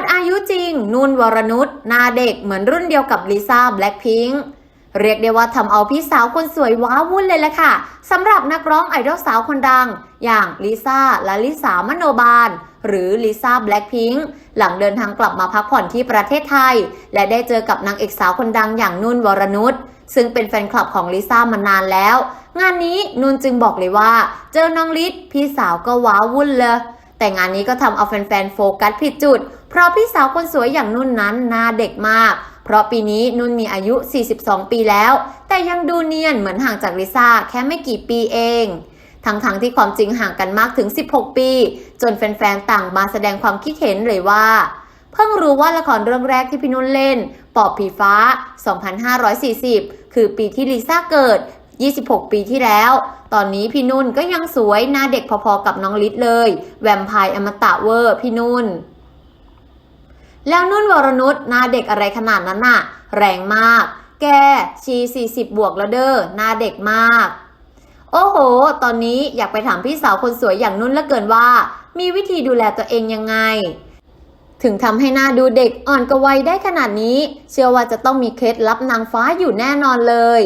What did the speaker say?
ดอายุจริง นุ่นวรนุชหน้าเด็กเหมือนรุ่นเดียวกับลิซ่าแบล็คพิงค์เรียกได้ว่าทำเอาพี่สาวคนสวยว้าวุ่นเลยแหละค่ะสำหรับนักร้องไอดอลสาวคนดัง อย่างลิซ่าและลิสามโนบาล หรือลิซ่าแบล็คพิงค์หลังเดินทางกลับมาพักผ่อนที่ประเทศไทย และได้เจอกับนางเอกสาวคนดังอย่างนุ่นวรนุชซึ่งเป็นแฟนคลับของลิซ่ามานานแล้ว งานนี้นุ่นจึงบอกเลยว่า เจอน้องลิศพี่สาวก็ว้าวุ่นเลยแต่งานนี้ก็ทำเอาแฟนๆโฟกัสผิดจุด เพราะพี่สาวคนสวยอย่างนุ่นนั้นหน้าเด็กมาก เพราะปีนี้นุ่นมีอายุ 42 ปีแล้ว แต่ยังดูเนียนเหมือนห่างจากลิซ่าแค่ไม่กี่ปีเองทั้งๆทที่ความจริงห่างกันมากถึง 16 ปี จนแฟนๆ ต่างมาแสดงความคิดเห็นเลยว่า เพิ่งรู้ว่าละครเรื่องแรกที่พี่นุ่นเล่น ปอบผีฟ้า 2540 คือปีที่ลิซ่าเกิด 26 ปีที่แล้ว ตอนนี้พี่นุ่นก็ยังสวยหน้าเด็กพอๆกับน้องลิศเลย แวมไพร์อมตะเวอร์พี่นุ่น แล้วนุ่นวรนุชหน้าเด็กอะไรขนาดนั้นน่ะ แรงมาก แกชี40 บวกแล้วเด้อหน้าเด็กมาก โอ้โห ตอนนี้อยากไปถามพี่สาวคนสวยอย่างนุ่นละเกินว่า มีวิธีดูแลตัวเองยังไง ถึงทำให้หน้าดูเด็กอ่อนกว่าวัยได้ขนาดนี้ เชื่อว่าจะต้องมีเคล็ดลับนางฟ้าอยู่แน่นอนเลย